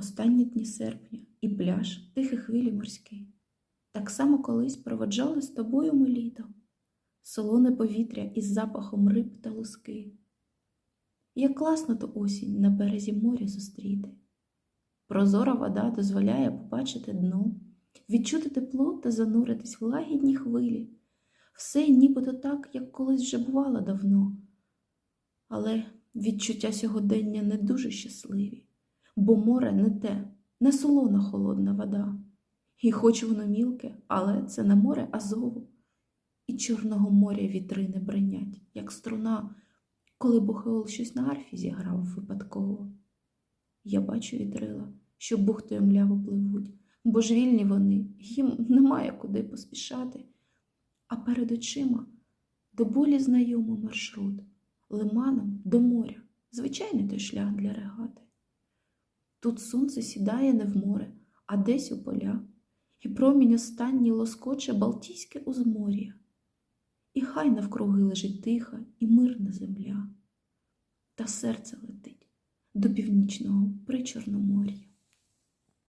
Останні дні серпня і пляж, тихі хвилі морські. Так само колись проводжали з тобою ми літо, солоне повітря із запахом риб та луски. Як класно ту осінь на березі моря зустріти. Прозора вода дозволяє побачити дно, відчути тепло та зануритись в лагідні хвилі. Все нібито так, як колись вже бувало давно. Але відчуття сьогодення не дуже щасливі, бо море не те, не солона холодна вода. І хоч воно мілке, але це не море Азову. І Чорного моря вітрини бренять, як струна, коли Бохеол щось на арфі зіграв випадково. Я бачу вітрила, що бухтою мляво пливуть, бо ж вільні вони, їм немає куди поспішати. А перед очима до болі знайомий маршрут, лиманом до моря, звичайний той шлях для регати. Тут сонце сідає не в море, а десь у поля, і промінь останній лоскоче Балтійське узмор'я. І хай навкруги лежить тиха і мирна земля, та серце летить до північного причорномор'я.